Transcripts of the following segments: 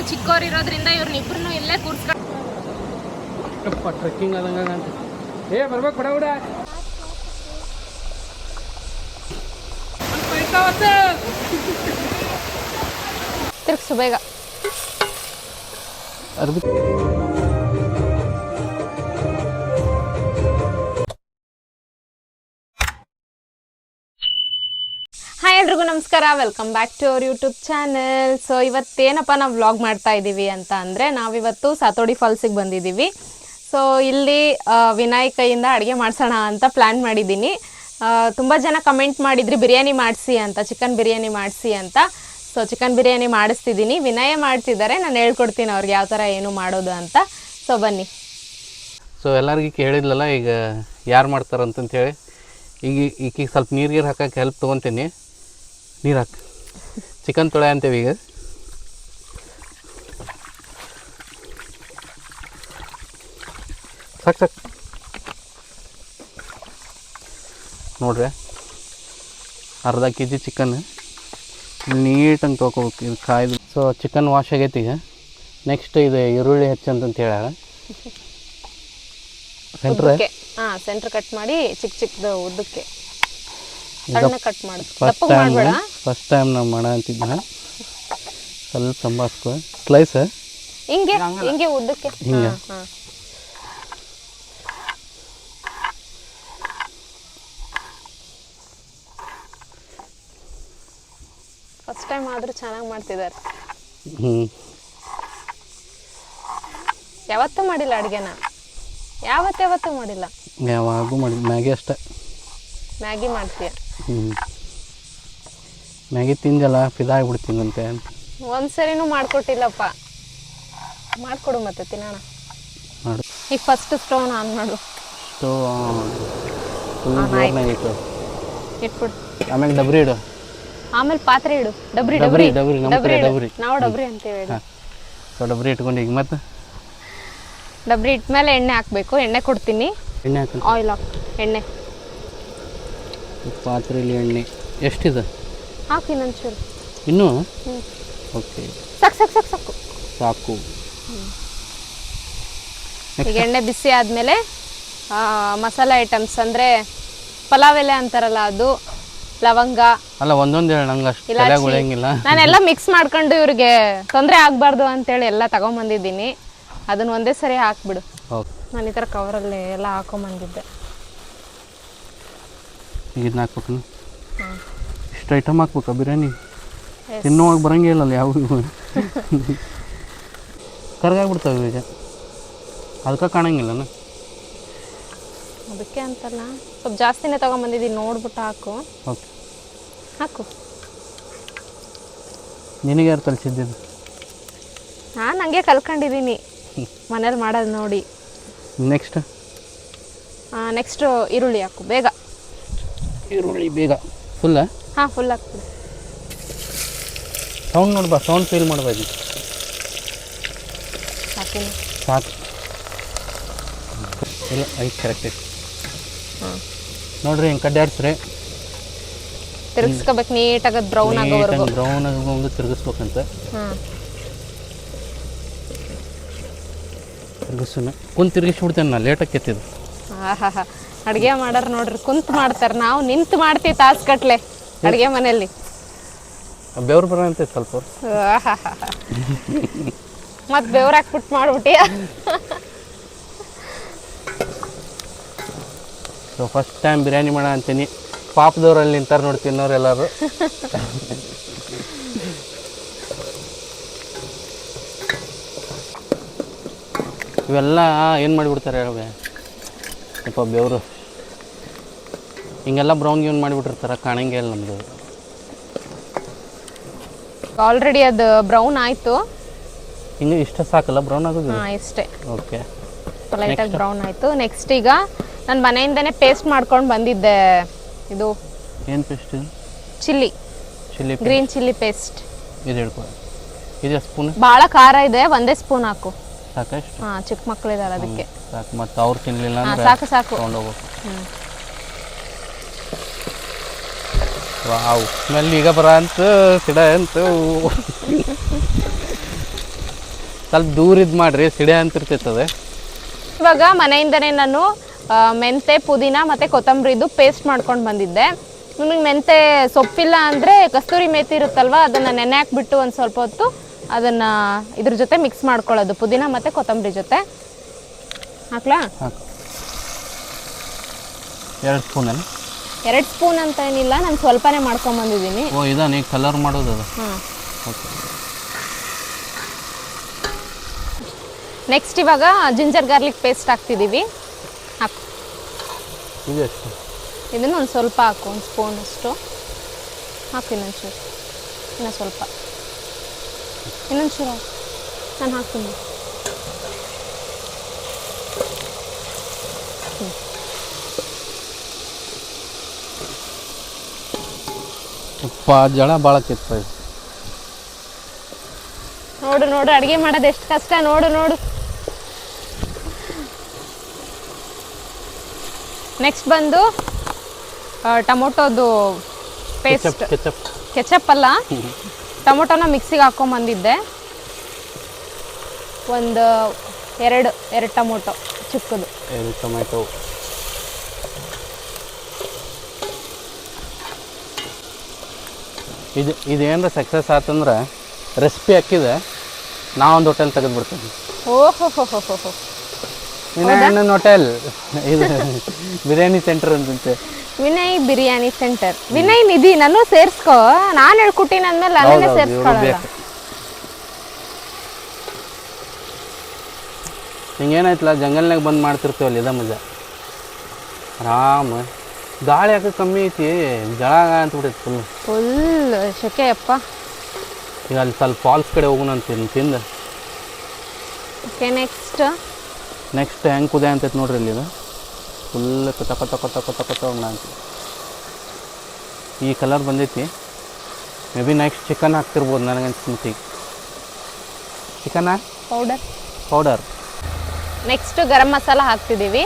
ಮಕ್ಕಳು ಚಿಕ್ಕವ್ರು ಇರೋದ್ರಿಂದ ಇವ್ರನ್ನಿಬ್ರು ಇಲ್ಲೇ ಕೂರ್ಸ್ಕೊಂಡು ಟ್ರೆಕ್ಕಿಂಗ್ ಆದಂಗ ಅಂತ ಏ ಬರ್ಬೇಕು ಬಡ ಬಿಡ. ತಿರ್ಗ್ಸು ಬೇಗ. ಅರ್ಬಿ ನಮಸ್ಕಾರ welcome back to our YouTube channel so ಇವತ್ತೇನಪ್ಪ ನಾವು ವ್ಲಾಗ್ ಮಾಡ್ತಾ ಇದ್ದೀವಿ ಅಂತ ಅಂದರೆ ನಾವಿವತ್ತು ಸಾತೋಡಿ ಫಾಲ್ಸಿಗೆ ಬಂದಿದ್ದೀವಿ ಸೊ ಇಲ್ಲಿ ವಿನಾಯಕಯಿಂದ ಅಡುಗೆ ಮಾಡಿಸೋಣ ಅಂತ ಪ್ಲ್ಯಾನ್ ಮಾಡಿದ್ದೀನಿ. ತುಂಬ ಜನ ಕಮೆಂಟ್ ಮಾಡಿದ್ರಿ, ಬಿರಿಯಾನಿ ಮಾಡಿಸಿ ಅಂತ ಚಿಕನ್ ಬಿರಿಯಾನಿ ಮಾಡಿಸಿ ಅಂತ. ಸೊ ಚಿಕನ್ ಬಿರಿಯಾನಿ ಮಾಡಿಸ್ತಿದ್ದೀನಿ. ವಿನಯ ಮಾಡ್ತಿದ್ದಾರೆ, ನಾನು ಹೇಳ್ಕೊಡ್ತೀನಿ ಅವ್ರಿಗೆ ಯಾವ ಥರ ಏನು ಮಾಡೋದು ಅಂತ. ಸೊ ಬನ್ನಿ. ಸೊ ಎಲ್ಲರಿಗೂ ಕೇಳಿದ್ಲಲ್ಲ, ಈಗ ಯಾರು ಮಾಡ್ತಾರಂತಂತೇಳಿ. ಈಗ ಈಕೆಗೆ ಸ್ವಲ್ಪ ನೀರು ಗೀರು ಹಾಕಕ್ಕೆ ಹೆಲ್ಪ್ ತೊಗೊತೀನಿ. ನೀರು ಹಾಕಿ. ಚಿಕನ್ ತೊಳೆ ಅಂತೇವೆ ಈಗ. ಸಾಕು ಸಾಕು. ನೋಡ್ರಿ. ಅರ್ಧ ಕೆ ಜಿ ಚಿಕನ್. ನೀಟಂಗೆ ತೊಗೋಬೇಕು ಇದು ಕಾಯ್ದು. ಸೊ ಚಿಕನ್ ವಾಶ್ ಆಗೈತಿ ಈಗ. ನೆಕ್ಸ್ಟ್ ಇದು ಈರುಳ್ಳಿ ಹೆಚ್ಚಂತಂತ ಹೇಳ್ಯಾರ. ಸೆಂಟ್ರ್ ಹಾಂ ಸೆಂಟ್ರ್ ಕಟ್ ಮಾಡಿ ಚಿಕ್ಕ ಚಿಕ್ಕದು ಉದ್ದಕ್ಕೆ. ಸಣ್ಣ ಕಟ್ ಮಾಡು. ಫಸ್ಟ್ ದಪ್ಪಗೆ ಟೈಮ್ ಮಾಡಬೇಡ. ಫಸ್ಟ್ ಟೈಮ್ ನಾವು ಮಾಡ ಅಂತಿದ್ದ ಸ್ವಲ್ಪ ಸಂಬಾಸ್ಕೊ ಸ್ಲೈಸ್ ಹಿಂಗೆ ಹಿಂಗೆ ಉದ್ದಕ್ಕೆ. ಹಿಂಗೆ. ಹಾ, ಹಾ. ಫಸ್ಟ್ ಟೈಮ್ ಆದ್ರೂ ಚೆನ್ನಾಗಿ ಮಾಡ್ತಿದ್ದಾರೆ ಹ್ಞೂ ಯಾವತ್ತೂ ಮಾಡಿಲ್ಲ ಅಡುಗೆನ. ಯಾವತ್ತಾವತ್ತೂ ಮಾಡಿಲ್ಲ. ಯಾವಾಗೂ ಮಾಡಿ ಮ್ಯಾಗಿ ಅಷ್ಟೆ. ಮ್ಯಾಗಿ ಮಾಡ್ತೀಯ. ಹ್ಞೂ ಮ್ಯಾಗಿ ತಿಂದಲ್ಲ ಫಿದಾಗ್ಬಿಡ್ತೀನಂತೆ ಅಂತ ಒಂದ್ಸರಿನೂ ಮಾಡ್ಕೊಟ್ಟಿಲ್ಲಪ್ಪ. ಮಾಡ್ಕೊಡು ಮತ್ತೆ ತಿನ್ನೋಣ. ಮಾಡು. ಈಗ ಫಸ್ಟ್ ಸ್ಟೋನ್ ಆನ್ ಮಾಡು. ಸೊ ಫುಲ್ ಆನ್ ಆಯ್ತು. ಜೋರ್ನಾಗ ಇಟ್ಟು. ಇಟ್ಬಿಡು. ಆಮೇಲೆ ಡಬ್ರಿ ಇಡು. ಆಮೇಲೆ ಪಾತ್ರೆ ಇಡು. ಡಬ್ರಿ ಡಬ್ರಿ, ಡಬ್ರಿ. ಡಬ್ರಿ, ನಮ್ಮ ಕಡೆ. ಡಬ್ರಿ. ನಾವು ಡಬ್ರಿ ಅಂತೇವೆ ಸೊ ಡಬ್ರಿ ಇಟ್ಕೊಂಡು ಈಗ ಮತ್ತೆ? ಡಬ್ರಿ ಇಟ್ಮೇಲೆ ಎಣ್ಣೆ ಹಾಕಬೇಕು. ಎಣ್ಣೆ ಕೊಡ್ತೀನಿ. ಎಣ್ಣೆ ಹಾಕಿ ಆಯಿಲ್ ಹಾಕ್. ಎಣ್ಣೆ. ಪಾತ್ರೆಯಲ್ಲಿ ಎಣ್ಣೆ. ಎಷ್ಟಿದೆ? ಹಾಕಿ ನನ್ನ ಇನ್ನೂ? ಹ್ಞೂ ಓಕೆ. ಸಾಕು ಸಾಕು ಸಾಕು ಸಾಕು. ಸಾಕು. ಈಗ ಎಣ್ಣೆ ಬಿಸಿ ಆದಮೇಲೆ ಮಸಾಲೆ ಐಟಮ್ಸ್ ಅಂದರೆ ಪಲಾವ್ ಎಲೆ ಅಂತಾರಲ್ಲ ಅದು ಲವಂಗ. ಅಲ್ಲ ಒಂದೊಂದು ಹೇಳಿ ನಂಗೆ ಅಷ್ಟು ಇಲಾಚಿ. ತಲೆಗೆ ಉಳಿಯಂಗಿಲ್ಲ. ನಾನೆಲ್ಲ ಮಿಕ್ಸ್ ಮಾಡ್ಕೊಂಡು ಇವ್ರಿಗೆ ತೊಂದರೆ ಆಗಬಾರ್ದು ಅಂತೇಳಿ ಎಲ್ಲ ತಗೊಂಬಂದಿದ್ದೀನಿ. ಅದನ್ನ ಒಂದೇ ಸರಿ ಹಾಕ್ಬಿಡು. ನಾನು ಈ ಥರ ಕವರಲ್ಲಿ ಎಲ್ಲ ಹಾಕೊಂಬಂದಿದ್ದೆ. ಇದನ್ನ ಹಾಕ್ಬೇಕು ಇಷ್ಟು ಐಟಮ್ ಹಾಕ್ಬೇಕಾ ಬಿರಿಯಾನಿ? ತಿನ್ನುವಾಗ ಬರಂಗೇ ಇಲ್ಲಲ್ಲ ಯಾವ ಕರ್ಗಾಗ್ಬಿಡ್ತಾವೆ ಈಗ ಅದಕ್ಕೆ ಕಾಣಂಗಿಲ್ಲನ? ಅದಕ್ಕೆ ಅಂತಲ್ಲ. ಸ್ವಲ್ಪ ಜಾಸ್ತಿನೇ ತಗೊಂಬಂದಿದ್ದೀನಿ ನೋಡ್ಬಿಟ್ಟು ಹಾಕು. ಓಕೆ. ಹಾಕು. ನಿನಗೆ ಯಾರು ಕಲಿಸಿದ್ದು ನಾನು ಹಂಗೆ ಕಲ್ಕೊಂಡಿದ್ದೀನಿ ಮನೇಲಿ ಮಾಡೋದು ನೋಡಿ. ನೆಕ್ಸ್ಟ್ ನೆಕ್ಸ್ಟು ಈರುಳ್ಳಿ ಹಾಕು ಬೇಗ. ಈರುಳ್ಳಿ ಬೇಗ. ಫುಲ್ಲ ಹಾಂ ಫುಲ್ ಹಾಕ್ಬಿಡು ಸೌಂಡ್ ನೋಡ್ಬಾ ಸೌಂಡ್ ಫೀಲ್ ಮಾಡ್ಬೋದು ಹಾಕಿನಿ ಸಾಕು. ಇಲ್ಲ ಐದು ಕರೆಕ್ಟ್ ಐತಿ ಹಾಂ. ನೋಡ್ರಿ ಹಿಂಗೆ ಕಡ್ಡಾಡ್ಸ್ರಿ ತಿರ್ಗಿಸ್ಕೋಬೇಕು ನೀಟಾಗಿ ಅದು ಬ್ರೌನ್ ಆಗೋವರೆಗೂ. ಬ್ರೌನ್ ತಿರ್ಗಿಸ್ಬೇಕಂತ. ಹಾ. ಹಾಂ ತಿರುಗಿಸೋಣ ತಿರ್ಗಿಸ್ಬಿಡ್ತೇನೆ ತಿರುಗಿಸ್ಬಿಡ್ತೇನೆ ನಾ ಲೇಟಾಗಿ ಕೆತ್ತಿದ್ದು. ಆಹಾಹಾ. ಅಡುಗೆ ಮಾಡೋರು ನೋಡ್ರಿ ಕುಂತು ಮಾಡ್ತಾರೆ. ನಾವು ನಿಂತು ಮಾಡ್ತೀವಿ ತಾಸು ಕಟ್ಲೆ ಅಡುಗೆ ಮನೆಯಲ್ಲಿ. ಬೆವ್ರು ಬರೋಂತೆ ಸ್ವಲ್ಪ. ಮತ್ತೆ ಬೆವ್ರು ಹಾಕ್ಬಿಟ್ಟು ಮಾಡ್ಬಿಟ್ಟಿ ಸೊ ಫಸ್ಟ್ ಟೈಮ್ ಬಿರಿಯಾನಿ ಮಾಡ ಅಂತೀನಿ. ಪಾಪದವ್ರಲ್ಲಿ ನಿಂತಾರೆ ನೋಡಿ ತಿನ್ನೋರು ಎಲ್ಲರೂ. ಇವೆಲ್ಲ ಏನು ಮಾಡಿಬಿಡ್ತಾರೆ ಹೇಳುವೆ ಸ್ವಲ್ಪ ಬೆವರು ಹಿಂಗೆಲ್ಲ ಬ್ರೌನ್ ಗೀನ್ ಮಾಡಿಬಿಟ್ಟಿರ್ತಾರೆ ಕಾಣಂಗೆ ಇಲ್ಲ ನಮ್ಮದು ಆಲ್ರೆಡಿ ಅದು ಬ್ರೌನ್ ಆಯಿತು. ಹಿಂಗೆ ಇಷ್ಟ ಸಾಕಲ್ಲ ಬ್ರೌನ್ ಆಗೋದು ಹಾಂ ಇಷ್ಟೇ. ಓಕೆ. ಲೈಟಾಗಿ ಬ್ರೌನ್ ಆಯಿತು. ನೆಕ್ಸ್ಟ್ ಈಗ ನಾನು ಮನೆಯಿಂದನೇ ಪೇಸ್ಟ್ ಮಾಡ್ಕೊಂಡು ಬಂದಿದ್ದೆ. ಇದು ಏನು paste chilli. Chilli green chilli paste ಇದು ಹೇಳ್ಕೊ. ಇದು ಸ್ಪೂನ್ ಭಾಳ ಖಾರ ಇದೆ ಒಂದೇ ಸ್ಪೂನ್ ಹಾಕು. ಸಾಕಷ್ಟು. ಹಾಂ ಚಿಕ್ಕ ಮಕ್ಕಳಿದ್ದಾರೆ ಅದಕ್ಕೆ. ಸಾಕು. ಮತ್ತು ಅವ್ರು ತಿನ್ನಲಿಲ್ಲ ಹಾಂ ಅಂದ್ರೆ ಸಾಕು ಸಾಕು. ತೊಗೊಂಡೋಗ್ಬೇಕು ಹ್ಞೂ ವಾವ್. ಸ್ಮೆಲ್ ಈಗ ಬರ ಅಂತ ಸಿಡ ಅಂತ. ಸ್ವಲ್ಪ ದೂರ ಇದು ಮಾಡ್ರಿ ಸಿಡೆ ಅಂತಿರ್ತೈತದೆ. ಇವಾಗ ಮನೆಯಿಂದನೇ ನಾನು ಆ, ಮೆಂತೆ ಪುದೀನ ಮತ್ತು ಕೊತ್ತಂಬರಿದು ಪೇಸ್ಟ್ ಮಾಡ್ಕೊಂಡು ಬಂದಿದ್ದೆ. ನಿಮಗೆ ಮೆಂತೆ ಸೊಪ್ಪಿಲ್ಲ ಅಂದರೆ ಕಸ್ತೂರಿ ಮೇತಿ ಇರುತ್ತಲ್ವ ಅದನ್ನು ನೆನೆ ಹಾಕ್ಬಿಟ್ಟು ಒಂದು ಸ್ವಲ್ಪ ಹೊತ್ತು ಅದನ್ನು ಇದ್ರ ಜೊತೆ ಮಿಕ್ಸ್ ಮಾಡ್ಕೊಳ್ಳೋದು. ಪುದೀನ ಮತ್ತು ಕೊತ್ತಂಬರಿ ಜೊತೆ. ಹಾಕ್ಲಾ? ಹಾಕು. ಎರಡು ಸ್ಪೂನ್ ಎರಡು ಸ್ಪೂನ್ ಅಂತ ಏನಿಲ್ಲ ನಾನು ಸ್ವಲ್ಪನೇ ಮಾಡ್ಕೊಂಬಂದಿದ್ದೀನಿ ಓ ಇದಾನೆ ಈಗ ಕಲರ್ ಮಾಡೋದು ಅದು. ಹಾಂ. ನೆಕ್ಸ್ಟ್ ಇವಾಗ ಜಿಂಜರ್ ಗಾರ್ಲಿಕ್ ಪೇಸ್ಟ್ ಹಾಕ್ತಿದ್ದೀವಿ ಹಾಕು. ಇದು ಎಷ್ಟು? ಇದನ್ನು ಒಂದು ಸ್ವಲ್ಪ ಹಾಕು ಒಂದು ಸ್ಪೂನ್ ಅಷ್ಟು. ಹಾಕು ಇನ್ನೊಂಚೂರು ಇನ್ನೂ ಸ್ವಲ್ಪ. ಇನ್ನೊಂಚೂರು ಹಾಕು ನಾನು ಹಾಕ್ತೀನಿ ಉಪ್ಪ ಜಳ ಭಾಳ ಕಿತ್ತ ನೋಡು ನೋಡು ಅಡುಗೆ ಮಾಡೋದು ಎಷ್ಟು ಕಷ್ಟ ನೋಡು ನೋಡು. ನೆಕ್ಸ್ಟ್ ಬಂದು ಟೊಮೊಟೊದು ಪೇಸ್ಟ್ ಕೆಚಪ್ ಅಲ್ಲ? ಟೊಮೊಟೊನ ಮಿಕ್ಸಿಗೆ ಹಾಕೊಂಬಂದಿದ್ದೆ ಒಂದು ಎರಡು ಎರಡು ಟೊಮೊಟೊ ಚಿಕ್ಕದು. ಎರಡು ಟೊಮೆಟೊ. ಇದು ಇದೇನರ ಸಕ್ಸಸ್ ಆತಂದ್ರೆ ರೆಸಿಪಿ ಹಾಕಿದೆ ನಾ ಒಂದು ಹೋಟೆಲ್ ತೆಗೆದುಬಿಡ್ತೀನಿ. ಓಹೋ ಹೋ ಹೋ ಹೋ ಹೋ ಇನ್ನೊಂದು ಹೋಟೆಲ್ ಇದು ಬಿರಿಯಾನಿ ಸೆಂಟರ್ ಅಂತಂತೆ ವಿನಯ್ ಬಿರಿಯಾನಿ ಸೆಂಟರ್. ವಿನಯ್ ನಿಧಿ ನಾನು ಸೇರ್ಸ್ಕೋ. ನಾನು ಹೇಳ್ಕೊಟ್ಟಿನ ಅಂದ್ಮೇಲೆ ನನ್ನೇ ಹೌದೌದು, ಇವ್ರು ಸೇರ್ಸ್ಕೊಳ್ಳಲ್ಲ. ಬೇಕು. ಹಿಂಗೇನಾಯ್ತಲ್ಲ ಜಂಗಲ್ನಾಗ ಬಂದು ಮಾಡ್ತಿರ್ತೀವಲ್ಲ ಇದ ಮಜಾ. ಆರಾಮ. ಗಾಳಿ ಯಾಕೆ ಕಮ್ಮಿ ಐತಿ? ಜಳ ಅಂತ್ಬಿಟ್ಟೈತಿ ಫುಲ್ ಫುಲ್ ಶೆಕೆ ಅಪ್ಪ. ಈಗ ಅಲ್ಲಿ ಸ್ವಲ್ಪ ಫಾಲ್ಸ್ ಕಡೆ ಹೋಗೋಣ ಅಂತೀನಿ ತಿಂದು. ಓಕೆ ನೆಕ್ಸ್ಟ್ ನೆಕ್ಸ್ಟ್ ಹೆಂಗೆ ಕುದೆ ಅಂತೈತೆ ನೋಡ್ರಿ ಇಲ್ಲಿ ಇದು. ಫುಲ್ ಕೊತ ಕೊತ ಕೊತ ಕೊತ ಕೊತ ಅಂತ ಈ ಕಲರ್ ಬಂದೈತಿ. ಮೇ ಬಿ ನೆಕ್ಸ್ಟ್ ಚಿಕನ್ ಹಾಕ್ತಿರ್ಬೋದು ನನಗನ್ಸ್ಮತಿ chicken powder powder next garam masala ಹಾಕ್ತಿದ್ದೀವಿ.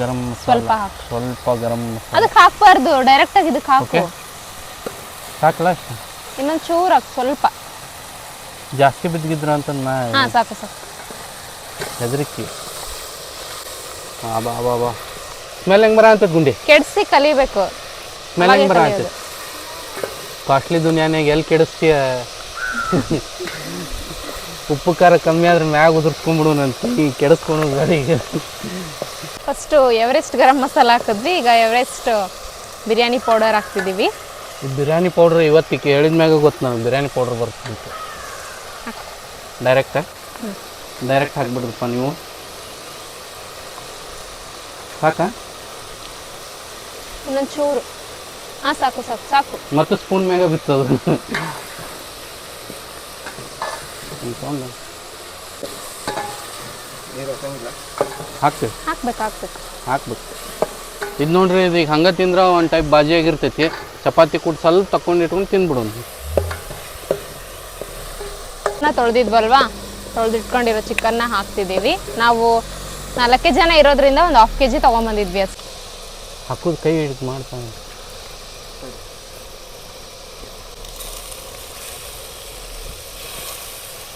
Garam ಸ್ವಲ್ಪ ಹಾಕು. ಸ್ವಲ್ಪ ಗರಂ ಅದಕ್ಕೆ ಹಾಕಬಾರ್ದು ಹಾಕ್ಬಾರ್ದು ಡೈರೆಕ್ಟಾಗಿ ಇದಕ್ಕೆ ಹಾಕು. ಸಾಕಲ್ಲ ಇನ್ನೊಂದು ಚೂರು ಹಾಕು ಸ್ವಲ್ಪ. ಜಾಸ್ತಿ ಬಿದ್ದಿದ್ರ ಅಂತ ನಾ ಸಾಕು ಸಾಕು. ಹೆದರಿಕಿ. ಬಾ ಬಾ ಬಾ ಸ್ಮೆಲ್ ಹೆಂಗೆ ಬರ ಅಂತ ಗುಂಡಿ? ಕೆಡ್ಸಿ ಕಲಿಬೇಕು. ಸ್ಮೆಲ್ ಹೆಂಗೆ ಬರ. ಅಂತದ ಕಾಸ್ಟ್ಲಿ ದುನಿಯಾನಾಗ ಎಲ್ಲಿ ಕೆಡಿಸ್ತೀಯ? ಉಪ್ಪು ಖಾರ ಕಮ್ಮಿ ಆದ್ರೆ ಮ್ಯಾಗ ಉದುರ್ಸ್ಕೊಂಬಿಡುನಂತ ಈ ಕೆಡಿಸ್ಕೊಂಡು ಗಾಡಿ. ಈಗ ಫಸ್ಟು ಎವರೆಸ್ಟ್ ಗರಂ ಮಸಾಲ ಹಾಕಿದ್ವಿ ಈಗ ಎವರೆಸ್ಟ್ ಬಿರಿಯಾನಿ ಪೌಡರ್ ಹಾಕ್ತಿದ್ದೀವಿ. ಬಿರಿಯಾನಿ ಪೌಡ್ರ್ ಇವತ್ತು ಹೇಳಿದ ಮ್ಯಾಗ ಗೊತ್ತು ನಾನು ಬಿರಿಯಾನಿ ಪೌಡ್ರ್ ಬರುತ್ತೆ ಅಂತ. ಡೈರೆಕ್ಟಾ ಡೈರೆಕ್ಟ್ ಹಾಕ್ಬಿಡ್ರಪ್ಪ ನೀವು. ಸಾಕಾ? ಇನ್ನೊಂದು ಚೂರು ಹಾಂ ಸಾಕು ಸಾಕು ಸಾಕು. ಮತ್ತು ಸ್ಪೂನ್ ಮ್ಯಾಗ ಬಿತ್ತದು ಹಾಕ್ತೇವೆ ಹಾಕ್ಬೇಕು ಹಾಕ್ಬೇಕು. ಹಾಕ್ಬೇಕು. ಇದು ನೋಡ್ರಿ ಇದು ಈಗ ಹಂಗೆ ತಿಂದ್ರೆ ಒಂದು ಟೈಪ್ ಬಾಜಿ ಆಗಿರ್ತೈತಿ. ಚಪಾತಿ ಕೂಡ ಸ್ವಲ್ಪ ತಕೊಂಡು ಇಟ್ಕೊಂಡು ತಿಂದ್ಬಿಡೋಣ ನಾ ತೊಳೆದಿದ್ವಲ್ವಾ ತೊಳೆದಿಟ್ಕೊಂಡಿರೋ ಚಿಕನ್ನ ಹಾಕ್ತಿದ್ದೀವಿ. ನಾವು ನಾಲ್ಕೇ ಜನ ಇರೋದ್ರಿಂದ ಒಂದು ಹಾಫ್ ಕೆ ಜಿ ತೊಗೊಂಬಂದಿದ್ವಿ ಅಷ್ಟು ಹಾಕೋದು ಕೈ ಹಿಡಿದು ಮಾಡ್ತಾನೆ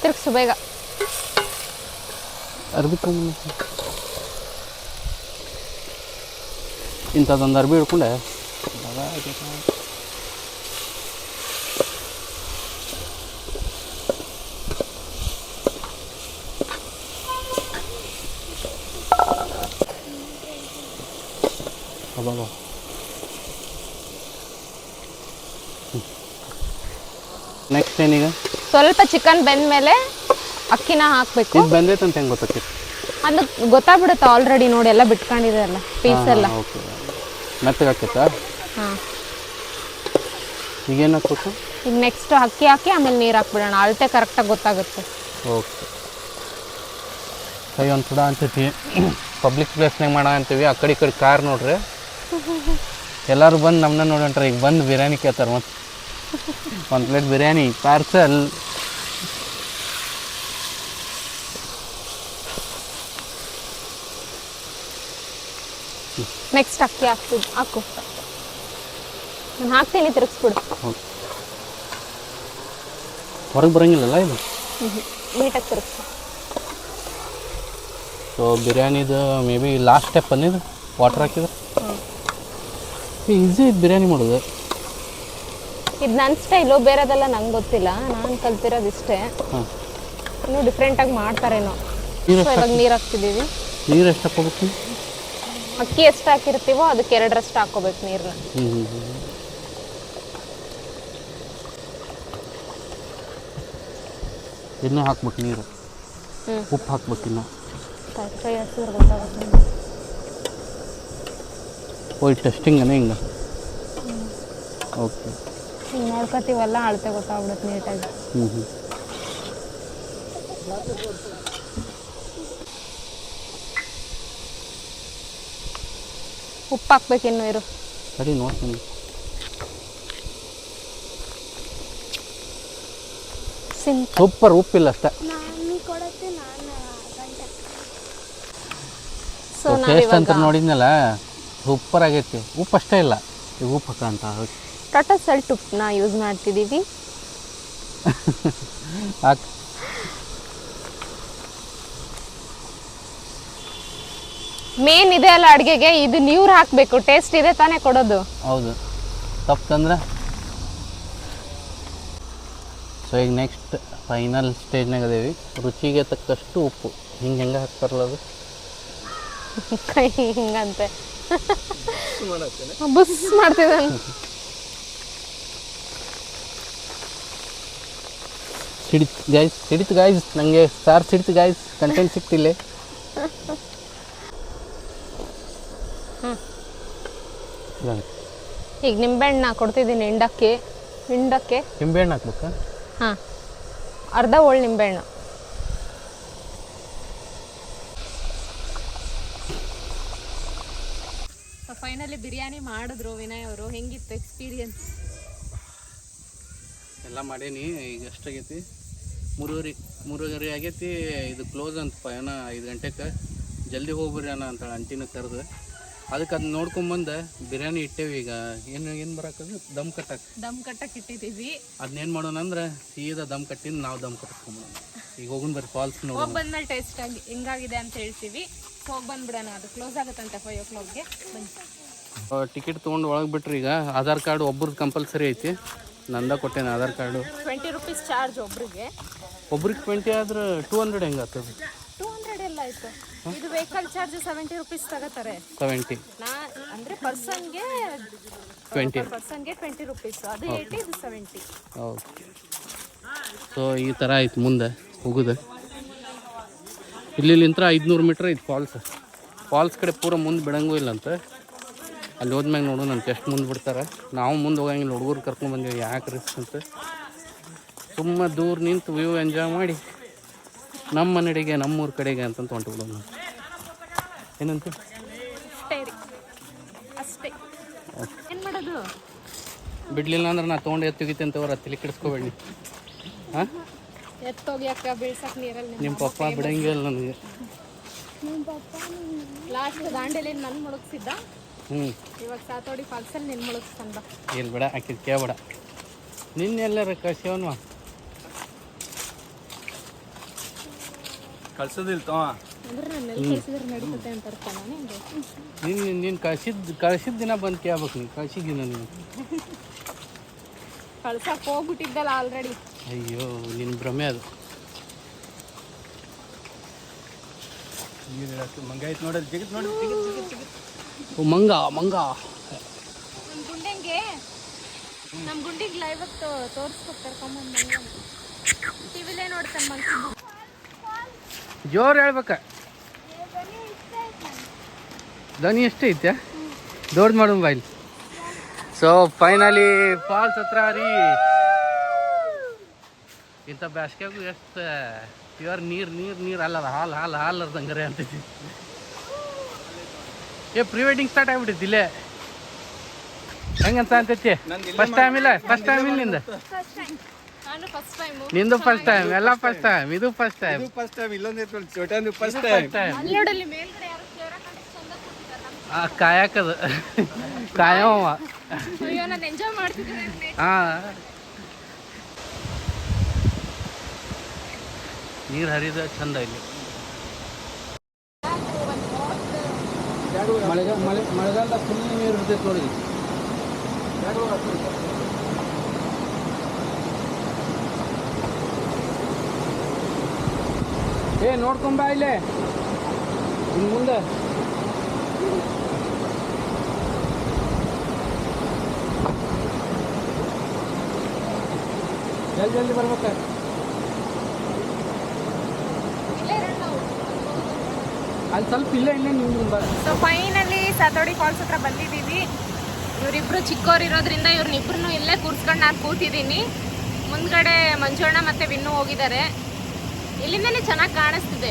ತಿರ್ಗ್ಸು ಬೇಗ. ಅರ್ಬಿ ಇಂಥದ್ದೊಂದು ಅರ್ಬಿ ಹಿಡ್ಕೊಂಡೆ. ಅಬ್ಬಬ್ಬಾ. ನೆಕ್ಸ್ಟ್ ಏನೀಗ ಸ್ವಲ್ಪ ಚಿಕನ್ ಬೆಂದ್ಮೇಲೆ ಅಕ್ಕಿನ ಹಾಕಬೇಕು. ಇದು ಬೆಂದೈತೆ ಅಂತ ಹೆಂಗೆ ಗೊತ್ತೈತಿ ಅದು ಗೊತ್ತಾಗ್ಬಿಡುತ್ತೆ ಆಲ್ರೆಡಿ ನೋಡಿ ಎಲ್ಲ ಬಿಟ್ಕೊಂಡಿದೆ ಅಲ್ಲ ಪೀಸ್ ಎಲ್ಲ. ಓಕೆ ಮೆತ್ತಗೆ ಹಾಕೈತಾ ಹಾಂ. ಈಗೇನು ಹಾಕ್ಬೇಕು? ಈಗ ನೆಕ್ಸ್ಟ್ ಅಕ್ಕಿ ಹಾಕಿ ಆಮೇಲೆ ನೀರು ಹಾಕ್ಬಿಡೋಣ. ಅಳತೆ ಕರೆಕ್ಟಾಗಿ ಗೊತ್ತಾಗುತ್ತೆ. ಓಕೆ ಕೈ ಒಂದು ಸುಡ ಅಂತೈತಿ ಪಬ್ಲಿಕ್ ಪ್ಲೇಸ್ನಾಗ ಮಾಡ ಅಂತೀವಿ. ಆ ಕಡೆ ಈ ಕಡೆ ಕಾರ್ ನೋಡ್ರಿ. ಎಲ್ಲರೂ ಬಂದು ನಮ್ಮನ್ನ ನೋಡೋಣ್ರಿ ಈಗ ಬಂದು ಬಿರಿಯಾನಿ ಕೇಳ್ತಾರೆ ಮತ್ತೆ. ಒಂದು ಪ್ಲೇಟ್ ಬಿರಿಯಾನಿ ಪಾರ್ಸಲ್ ನೆಕ್ಸ್ಟ್ ಅಕ್ಕಿ ಹಾಕ್ತಿದ್ ಹಾಕು. ನಾನು ಹಾಕ್ತೀನಿ ತಿರುಗಿಸ್ಬಿಡು. ಹೊರಗೆ ಬರಂಗಿಲ್ಲಲ್ಲ ಇದು? ನೀಟಾಗಿ ತಿರುಗಿಸಿ. ಸೊ ಬಿರಿಯಾನಿದು ಮೇ ಬಿ ಲಾಸ್ಟ್ ಸ್ಟೆಪ್ ಅನ್ನಿದು ವಾಟ್ರ್ ಹಾಕಿದ್ರೆ? ಈಸಿ ಬಿರಿಯಾನಿ ಮಾಡೋದು. ಇದು ನನ್ನ ಸ್ಟೈಲು ಬೇರೆದೆಲ್ಲ ನಂಗೆ ಗೊತ್ತಿಲ್ಲ. ನಾನು ಕಲ್ತಿರೋದು ಇಷ್ಟೇ. ಇನ್ನೂ ಡಿಫ್ರೆಂಟಾಗಿ ಮಾಡ್ತಾರೇನೋ. ನೀರು ಸೊ ಇವಾಗ ನೀರು ಹಾಕ್ತಿದ್ದೀವಿ. ನೀರು ಎಷ್ಟು ಹಾಕೋಬೇಕು ಅಕ್ಕಿ ಎಷ್ಟು ಹಾಕಿರ್ತೀವೋ ಅದಕ್ಕೆ ಎರಡರಷ್ಟು ಹಾಕೋಬೇಕು ನೀರನ್ನ ಇನ್ನೂ ಹಾಕ್ಬೇಕು ನೀರು. ಉಪ್ಪು ಹಾಕ್ಬೇಕು ಇನ್ನು ಗೊತ್ತಾಗುತ್ತೆ ಓಯ್ ಟೆಸ್ಟಿಂಗನೇ ಹಿಂಗೆ? ಓಕೆ ಹಿಂಗೆ ನೋಡ್ಕೊತೀವಲ್ಲ ಅಳತೆ ಗೊತ್ತಾಗ್ಬಿಡುತ್ತೆ ನೀಟಾಗಿ. ಹ್ಞೂ ಹ್ಞೂ ಉಪ್ಪು ಹಾಕ್ಬೇಕು ಇನ್ನು ಇರು. ಸರಿ ನೋಡ್ತೀನಿ. ಸಿಂಪ್ ಸೂಪರ್ ಉಪ್ಪಿಲ್ಲ ಅಷ್ಟೇ. ಟೇಸ್ಟ್ ಅಂತ ನೋಡಿದ್ನಲ್ಲ? ಸೂಪರ್ ಆಗೈತಿ. ಉಪ್ಪು ಅಷ್ಟೇ ಇಲ್ಲ. ಈಗ ಉಪ್ಪು ಹಾಕ ಅಂತ ಟಾಟಾ ಸಲ್ಟ್ ಉಪ್ಪನ್ನ ಯೂಸ್ ಮಾಡ್ತಿದ್ದೀವಿ. ಹಾಕ್. ಮೇನ್ ಇದೆ ಅಲ್ಲ ಅಡುಗೆಗೆ. ಇದು ನೀರು ಹಾಕಬೇಕು. ಟೇಸ್ಟ್ ಇದೆ ತಾನೇ ಕೊಡೋದು. ಹೌದು. ತಪ್ಪಂದ್ರೆ. ಸೊ ಈಗ ನೆಕ್ಸ್ಟ್ ಫೈನಲ್ ಸ್ಟೇಜ್ನಾಗ ಅದೇವಿ. ರುಚಿಗೆ ತಕ್ಕಷ್ಟು ಉಪ್ಪು. ಹಿಂಗೆ ಹೆಂಗೆ ಹಾಕ್ತಾರಲ್ಲ ಅದು? ಕೈ ಹಿಂಗಂತೆ. ಬುಸ್ ಮಾಡ್ತಿದ್ದಾನೆ ಸಿಡಿತ್ ಗಾಯ್ಸ್ ಸಿಡಿತು ಗಾಯ್ಸ್ ನನಗೆ ಸಾರ್ ಸಿಡಿತು ಗಾಯ್ಸ್ ಕಂಟೆಂಟ್ ಸಿಕ್ತಿಲ್ಲ. ಈಗ ನಿಂಬೆಹಣ್ಣು ಕೊಡ್ತಿದ್ದೀನಿ ಹಿಂಡಕ್ಕೆ ಹಿಂಡಕ್ಕೆ. ನಿಂಬೆಹಣ್ಣು ಹಾಕ್ಬೇಕಾ? ಹಾಂ. ಅರ್ಧ ಹೋಳು ನಿಂಬೆಹಣ್ಣು ಫೈನಲಿ ಬಿರಿಯಾನಿ ಮಾಡಿದ್ರು ವಿನಯ್ ಅವರು ಹೆಂಗಿತ್ತು ಎಕ್ಸ್ಪೀರಿಯನ್ಸ್ ಎಲ್ಲ ಮಾಡೇನಿ ಈಗ ಎಷ್ಟಾಗೈತಿ? ಮೂರುವರೆ ಮೂರುವರೆ ಆಗೈತಿ ಇದು ಕ್ಲೋಸ್ ಅಂತ ಪಯಣ ಐದು ಗಂಟೆಗೆ ಜಲ್ದಿ ಹೋಗ್ಬಿರಿ ಅಣ್ಣ ಅಂತ ಅಂಟಿನ ಕರೆದು. ಅದಕ್ಕೆ ಅದನ್ನ ನೋಡ್ಕೊಂಬಂದು ಬಿರಿಯಾನಿ ಇಟ್ಟೇವಿ ಈಗ. ಏನು ಏನು ಬರಾಕದು? ದಮ್ ಕಟ್ಟಕ್ಕೆ ದಮ್ ಕಟ್ಟಕ್ಕೆ ಇಟ್ಟಿದ್ದೀವಿ. ಅದನ್ನೇನು ಮಾಡೋಣ ಅಂದ್ರೆ ಸೀದಾ ದಮ್ ಕಟ್ಟಿಂದ ನಾವು ದಮ್ ಕಟ್ಟಿಸ್ಕೊಂಬೋಣ ಈಗ ಹೋಗಿ ಬರ್ರಿ ಫಾಲ್ಸ್ ನೋಡಿ ಹೋಗಿ ಬಂದ್ಮೇಲೆ ಟೇಸ್ಟ್ ಆಗಿ ಹೆಂಗಾಗಿದೆ ಅಂತ ಹೇಳ್ತೀವಿ. ಹೋಗಿ ಬಂದ್ಬಿಡೋಣ ಅದು ಕ್ಲೋಸ್ ಆಗುತ್ತಂತೆ ಫೈವ್ ಓ ಕ್ಲಾಕ್ಗೆ ಬನ್ನಿ. ಟಿಕೆಟ್ ತೊಗೊಂಡು ಒಳಗೆ ಬಿಟ್ರಿ ಈಗ. ಆಧಾರ್ ಕಾರ್ಡ್ ಒಬ್ರದ್ದು ಕಂಪಲ್ಸರಿ ಐತಿ. ನಂದ ಕೊಟ್ಟೇನೆ Aadhaar card twenty rupees charge ಒಬ್ರಿಗೆ. ಒಬ್ರಿಗೆ ಟ್ವೆಂಟಿ ಆದ್ರೆ ಟೂ ಹಂಡ್ರೆಡ್ ಹೆಂಗೆ ಆಗ್ತದೆ ಟೂ ಹಂಡ್ರೆಡ್ ಎಲ್ಲ ಆಯ್ತು. ಇದು ವೆಹಿಕಲ್ ಚಾರ್ಜ್ ಸೆವೆಂಟಿ ರುಪೀಸ್ ತಗೋತಾರೆ. ಸೆವೆಂಟಿ ನಾ ಅಂದರೆ ಪರ್ಸನ್ಗೆ ಟ್ವೆಂಟಿ ಪರ್ಸನ್ಗೆ ಟ್ವೆಂಟಿ ರುಪೀಸ್ ಅದು ಏಯ್ಟಿ ಇದು ಸೆವೆಂಟಿ ಓಕೆ ಸೊ ಈ ಥರ ಆಯ್ತು ಮುಂದೆ. ಹೋಗುದು. ಇಲ್ಲಿಂತ್ರ ಐದುನೂರು ಮೀಟ್ರ್ ಐತೆ ಫಾಲ್ಸ್ ಫಾಲ್ಸ್ ಕಡೆ ಪೂರ ಮುಂದೆ ಬಿಡಂಗೂ ಇಲ್ಲಂತೆ. ಅಲ್ಲಿ ಹೋದ್ಮ್ಯಾಗ ನೋಡು ಅಂತ ಎಷ್ಟು ಮುಂದೆ ಬಿಡ್ತಾರೆ. ನಾವು ಮುಂದೆ ಹೋಗಂಗಿಲ್ಲ ಹುಡುಗರು ಕರ್ಕೊಂಡು ಬಂದೀವಿ ಯಾಕೆ ರಿಸ್ಕ್ ಅಂತ. ತುಂಬ ದೂರ ನಿಂತು ವ್ಯೂ ಎಂಜಾಯ್ ಮಾಡಿ ನಮ್ಮ ಮನೆಡೆಗೆ ನಮ್ಮೂರ ಕಡೆಗೆ ಅಂತಂತ ಹೊಂಟು ಬಿಡೋಣ ಏನಂತ? ಬಿಡ್ಲಿಲ್ಲ ಅಂದ್ರೆ ನಾ ತೊಗೊಂಡು ಎತ್ತಿಗಿತ್ತೆ ಅಂತ ಅವ್ರ ತಲೆ ಕೆಡಿಸ್ಕೋಬೇಡಿ ಹಾಂ? ನಿಮ್ಮ ಪಪ್ಪ ಬಿಡಂಗಿಲ್ಲ ನನಗೆ. ಲಾಸ್ಟ್ ದಾಂಡೇಲಿ ನನ್ನ ಮುಳುಗ್ಸಿದ್ದ. ಹ್ಞೂ ಇವಾಗ ಸಾತೋಡಿ ಫಾಲ್ಸಲ್ಲಿ ನಿನ್ ಮುಳುಗ್ಸ್ತಾನ ಬಾ. ಇಲ್ಲಿ ಬೇಡ ಆಕಿದ್ ಕೇಳ್ಬೇಡ. ನಿನ್ನೆಲ್ಲರ ಕಳ್ಸ್ಯವನ್ವ? ಕಳ್ಸೋದಿಲ್ಲ ತೋ. ಅಂದ್ರೆ ನನ್ನ ಎಲ್ಲಿ ಕಳ್ಸಿದ್ರೆ ನಡೀತದೆ ಅಂತ ಅರ್ಥ ನಾನು ನೀನು ನೀನು ಕಳ್ಸಿದ್ದು ಕಳ್ಸಿದ ದಿನ ಬಂದು ಕೇಳ್ಬೇಕು ನೀನು ಕಳ್ಸಿದ ದಿನ ನೀನು. ಕಳ್ಸಕ್ ಹೋಗ್ಬಿಟ್ಟಿದ್ದಲ್ಲ ಆಲ್ರೆಡಿ ಅಯ್ಯೋ ನಿನ್ನ ಭ್ರಮೆ ಅದು. ನೀರು ಹೇಳಕ್ಕೆ ಮಂಗ ಐತೆ ನೋಡೋದು ಜಿಗಿತ್ ನೋಡಿ ಜಿಗಿತ್ ಜಿಗಿತ್ ಜಿಗಿತ್ ಮಂಗ ಮಂಗ. ನಮ್ಮ ಗುಂಡೆಂಗೆ ನಮ್ಮ ಗುಂಡಿಗೆ ಲೈವ್ ಟಿವಿಲೇ ನೋಡ್ತಾನೆ ಮಂಕಿ ಜೋರು ಹೇಳ್ಬೇಕ. ಧ್ವನಿ ಎಷ್ಟು ಐತೆ? ದೊಡ್ಡ ಮಾಡು ಮೊಬೈಲ್ ಸೊ ಫೈನಲಿ ಫಾಲ್ಸ್ ಹತ್ರ ರೀ ಇಂಥ ಬ್ಯಾಸ್ಗೆಗೂ ಎಷ್ಟು ಪ್ಯೂರ್ ನೀರು ನೀರು ನೀರು ಅಲ್ಲದ ಹಾಲು ಹಾಲು ಹಾಲು ಅರ್ದಂಗರೆ ಅಂತೈತಿ ಏ ಪ್ರೀ ವೆಡ್ಡಿಂಗ್ ಸ್ಟಾರ್ಟ್ ಆಗ್ಬಿಟ್ಟಿತ್ತು ಇಲ್ಲೇ. ಹೆಂಗಂತ ಅಂತೈತಿ? ಫಸ್ಟ್ ಟೈಮ್ ಇಲ್ಲ? ಫಸ್ಟ್ ಟೈಮ್ ಇಲ್ಲ ನಿಂದ? ನಾನು ಫಸ್ಟ್ ಟೈಮು ನಿಂದು ಫಸ್ಟ್ ಟೈಮ್ ಎಲ್ಲ ಫಸ್ಟ್ ಟೈಮ್ ಇದು ಫಸ್ಟ್ ಟೈಮ್ ಇದು ಫಸ್ಟ್ ಟೈಮ್ ಇಲ್ಲೊಂದು ಚೋಟಂದು ಫಸ್ಟ್ ಟೈಮ್ ಆ ಕಾಯಕದ. ಕಾಯವ ಹಾ ನೀರು ಹರಿದ ಚಂದ ಇಲ್ಲಿ. ಮಳೆಗಾಲ ಮಳೆ ಮಳೆಗಾಲದಾಗ ಫುಲ್ ನೀರು ಇರ್ತೈತೆ ನೋಡಿ ಏ ನೋಡ್ಕೊಂಬ ಇಲ್ಲೇ. ಇನ್ನು ಮುಂದೆ. ಜಲ್ದಿ ಜಲ್ದಿ ಬರ್ಬೇಕು. ಅಲ್ಲಿ ಸ್ವಲ್ಪ ಇಲ್ಲ ಬ. ಸೊ ಫೈನಲಿ ಸಾತೋಡಿ ಫಾಲ್ಸ್ ಹತ್ರ ಬಂದಿದ್ದೀವಿ. ಇವರಿಬ್ರು ಚಿಕ್ಕವ್ರು ಇರೋದ್ರಿಂದ ಇವ್ರನ್ನಿಬ್ರು ಇಲ್ಲೇ ಕೂರ್ಸ್ಕೊಂಡು ನಾನು ಕೂತಿದ್ದೀನಿ. ಮುಂದ್ಗಡೆ ಮಂಜುಣ್ಣ ಮತ್ತೆ ವಿನ್ನು ಹೋಗಿದ್ದಾರೆ. ಇಲ್ಲಿಂದನೇ ಚೆನ್ನಾಗಿ ಕಾಣಿಸ್ತಿದೆ.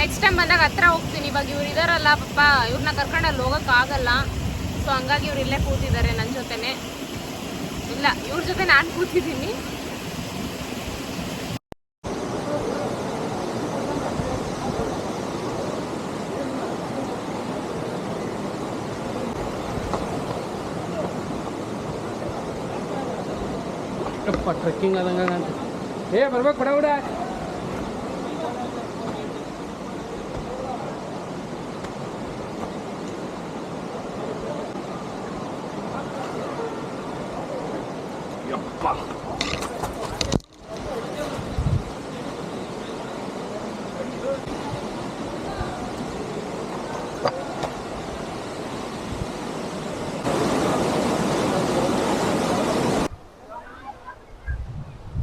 ನೆಕ್ಸ್ಟ್ ಟೈಮ್ ಬಂದಾಗ ಹತ್ರ ಹೋಗ್ತೀನಿ. ಇವಾಗ ಇವ್ರು ಇದಾರಲ್ಲ ಪಪ್ಪ ಇವ್ರನ್ನ ಕರ್ಕೊಂಡು ಅಲ್ಲಿ ಹೋಗೋಕ್ಕಾಗಲ್ಲ ಸೊ ಹಂಗಾಗಿ ಇವ್ರು ಇಲ್ಲೇ ಕೂತಿದ್ದಾರೆ ನನ್ನ ಜೊತೆನೆ. ಇಲ್ಲ, ಇವ್ರ ಜೊತೆ ನಾನು ಕೂತಿದ್ದೀನಿ. ಯಪ್ಪ ಟ್ರೆಕ್ಕಿಂಗ್ ಆದಂಗ ಅಂತ ಏ ಬರ್ಬೇಕು ಬಡ ಬಿಡ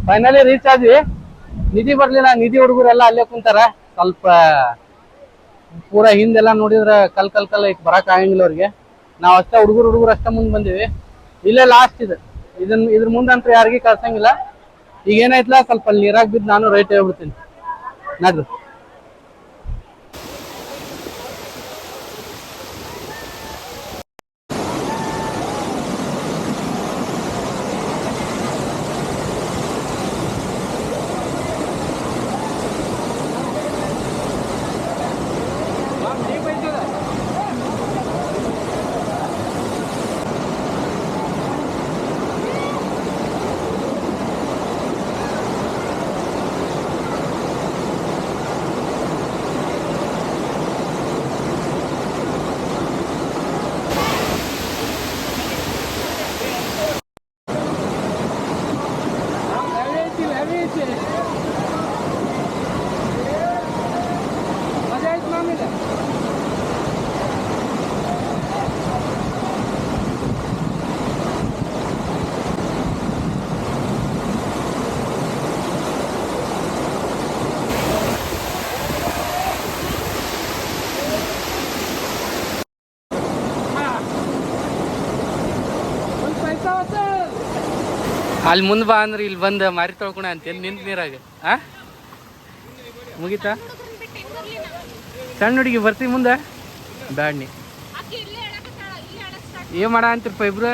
ಫೈನಲಿ ರೀಚ್ ಆದ್ವಿ. ನಿಧಿ ಬರ್ಲಿಲ್ಲ, ನಿಧಿ ಹುಡುಗರೆಲ್ಲ ಅಲ್ಲೇ ಕುಂತಾರ. ಸ್ವಲ್ಪ ಪೂರ ಹಿಂದೆಲ್ಲ ನೋಡಿದ್ರೆ ಕಲ್ ಕಲ್ ಕಲ್ ಐತ್ ಬರಕ್ ಆಗಂಗಿಲ್ಲ ಅವ್ರಿಗೆ. ನಾವ್ ಅಷ್ಟೇ ಹುಡುಗರು ಹುಡುಗರು ಅಷ್ಟೇ ಮುಂದ್ ಬಂದಿವಿ. ಇಲ್ಲೇ ಲಾಸ್ಟ್ ಇದು. ಇದನ್, ಇದ್ರ ಅಂತೂ ಯಾರಿಗೂ ಕಳ್ಸಂಗಿಲ್ಲ. ಈಗ ಏನಾಯ್ತಲ್ಲ, ಸ್ವಲ್ಪ ಅಲ್ಲಿ ನೀರಾಗ ಬಿದ್ದು ನಾನು ರೈಟ್ ಹೇಳ್ಬಿಡ್ತೀನಿ. ನಡ್ರಿ ಮಜಾ ಆಯ್ತು ಮಾಮಿದ ಅಲ್ಲಿ ಮುಂದೆ ಬಾ ಅಂದ್ರೆ ಇಲ್ಲಿ ಬಂದು ಮಾರಿ ತೊಳ್ಕೊಣ ಅಂತ ನಿಂತ ನೀರಾಗ. ಆ? ಮುಗೀತಾ? ಸಣ್ಣ ಹುಡುಗಿ ಬರ್ತೀವಿ ಮುಂದೆ? ಬ್ಯಾಡ್ನಿ. ಏನು ಮಾಡ ಅಂತಿರಪ್ಪ ಇಬ್ರು?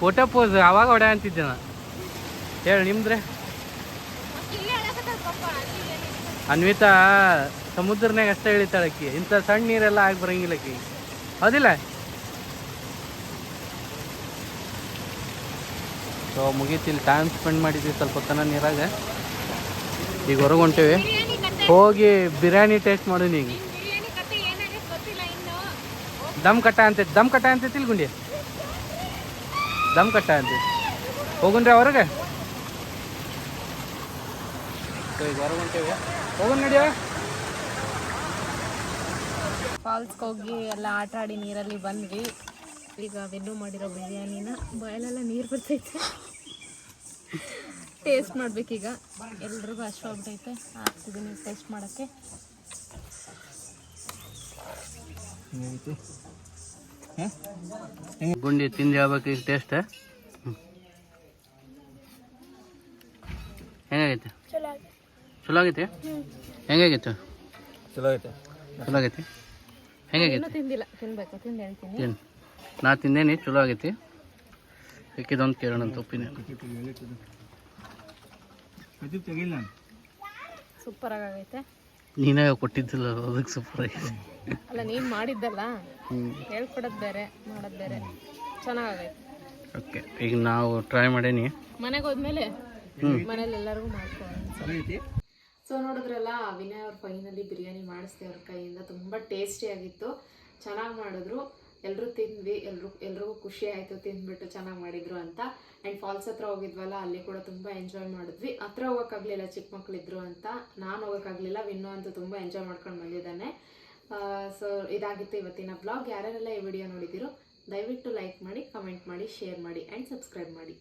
ಫೋಟೋ ಪೋಸ್, ಅವಾಗ ಹೊಡೆ ಅಂತಿದ್ದೆ ನಾ. ಹೇಳಿ ನಿಮ್ದ್ರೆ. ಅನ್ವಿತಾ ಸಮುದ್ರನಾಗ ಅಷ್ಟೇ ಇಳಿತಾಳಕ್ಕಿ ಇಂಥ ಸಣ್ಣ ನೀರೆಲ್ಲ ಆಗಿ ಬರಂಗಿಲ್ಲ ಆಕಿ. ಹೌದಿಲ್ಲ? ಸೊ ಮುಗೀತು ಇಲ್ಲಿ ಟೈಮ್ ಸ್ಪೆಂಡ್ ಮಾಡಿದ್ವಿ ಸ್ವಲ್ಪ ಹೊತ್ತನ ನೀರಾಗ. ಈಗ ಹೊರಗೆ ಹೊಂಟೇವಿ. ಹೋಗಿ ಬಿರಿಯಾನಿ ಟೇಸ್ಟ್ ಮಾಡೋಣ ಈಗ. ದಮ್ ಕಟ್ಟ ಅಂತೈತಿ ದಮ್ ಕಟ್ಟ ಅಂತೈತಿ ಇಲ್ಲಿ ಗುಂಡಿ. ದಮ್ ಕಟ್ಟ ಅಂತೈತಿ ಹೋಗುಣ್ರಿ ಹೊರಗೆ ಸೊ ಈಗ ಹೊರಗೆ ಹೊಂಟೇವಿ. ಹೋಗೋಣ ನಡಿಯ. ಫಾಲ್ಸ್ಗೆ ಹೋಗಿ ಎಲ್ಲ ಆಟ ಆಡಿ ನೀರಲ್ಲಿ ಬಂದ್ವಿ. ಈಗ ವೆನ್ನು ಮಾಡಿರೋ ಬಿರಿಯಾನಿನ ಬಾಯಲೆಲ್ಲ ನೀರು ಬರ್ತೈತೆ. ಟೇಸ್ಟ್ ಮಾಡಬೇಕೀಗ ಎಲ್ರಿಗೂ ಅಷ್ಟು ಆಗ್ಬಿಟ್ಟೈತೆ ಹಾಕ್ತಿದ್ದೀನಿ ಟೇಸ್ಟ್ ಮಾಡೋಕ್ಕೆ. ಗುಂಡಿ ತಿಂದು ಹೇಳ್ಬೇಕು ಈಗ ಟೇಸ್ಟ್ ಹೆಂಗಾಗೈತೆ? ಚಲೋ ಆಗೈತೆ ಹೆಂಗಾಗಿತ್ತು ಚಲೋ ಆಗೈತೆ ಚಲೋ ಆಗೈತೆ ಹೆಂಗಾಗೈತೆ ತಿಂದಿಲ್ಲ. ತಿನ್ಬೇಕು. ತಿಂದು ಹೇಳ್ತೀನಿ. ನಾ ತಿಂದೇನಿ ಚಲೋ ಆಗೈತಿ. ಬೇಕಿದೊಂದು ಕೇಳೋಣ ಅಂತ ಒಪಿನಿಯನ್ ಸೂಪರ್ ಆಗೈತೆ. ನೀನೇ ಕೊಟ್ಟಿದ್ದಿಲ್ಲ ಅದಕ್ಕೆ ಸೂಪರ್ ಆಗೈತೆ. ಅಲ್ಲ ನೀನು ಮಾಡಿದ್ದಲ್ಲ? ಹ್ಞೂ ಹೇಳ್ಕೊಡೋದು ಬೇರೆ ಮಾಡೋದು ಬೇರೆ. ಚೆನ್ನಾಗೈತೆ. ಓಕೆ ಈಗ ನಾವು ಟ್ರೈ ಮಾಡೇನಿ. ಮನೆಗೆ ಹೋದ್ಮೇಲೆ ಮನೇಲಿ ಎಲ್ಲರಿಗೂ ಮಾಡ್ಕೊಂಡು ಚಲೋ ಸೊ ನೋಡಿದ್ರಲ್ಲ ವಿನಯ್ ಅವ್ರ ಫೈನಲಿ ಬಿರಿಯಾನಿ ಮಾಡಿಸ್ದೆ ಅವ್ರ ಕೈಯಿಂದ. ತುಂಬ ಟೇಸ್ಟಿಯಾಗಿತ್ತು ಚೆನ್ನಾಗಿ ಮಾಡಿದ್ರು. ಎಲ್ಲರೂ ತಿಂದ್ವಿ, ಎಲ್ರು, ಎಲ್ರಿಗೂ ಖುಷಿ ಆಯಿತು ತಿಂದ್ಬಿಟ್ಟು ಚೆನ್ನಾಗಿ ಮಾಡಿದ್ರು ಅಂತ. ಆ್ಯಂಡ್ ಫಾಲ್ಸ್ ಹತ್ರ ಹೋಗಿದ್ವಲ್ಲ, ಅಲ್ಲಿ ಕೂಡ ತುಂಬ ಎಂಜಾಯ್ ಮಾಡಿದ್ವಿ. ಹತ್ರ ಹೋಗೋಕ್ಕಾಗಲಿಲ್ಲ ಚಿಕ್ಕ ಮಕ್ಕಳಿದ್ರು ಅಂತ. ನಾನು ಹೋಗೋಕ್ಕಾಗಲಿಲ್ಲ ವಿನ್ನು ಅಂತೂ ತುಂಬ ಎಂಜಾಯ್ ಮಾಡ್ಕೊಂಡು ಬಂದಿದ್ದಾನೆ. ಸೊ ಇದಾಗಿತ್ತು ಇವತ್ತಿನ ಬ್ಲಾಗ್ ಯಾರ್ಯಾರೆಲ್ಲ ಈ ವಿಡಿಯೋ ನೋಡಿದ್ದೀರೋ, ದಯವಿಟ್ಟು ಲೈಕ್ ಮಾಡಿ ಕಮೆಂಟ್ ಮಾಡಿ ಶೇರ್ ಮಾಡಿ ಆ್ಯಂಡ್ ಸಬ್ಸ್ಕ್ರೈಬ್ ಮಾಡಿ.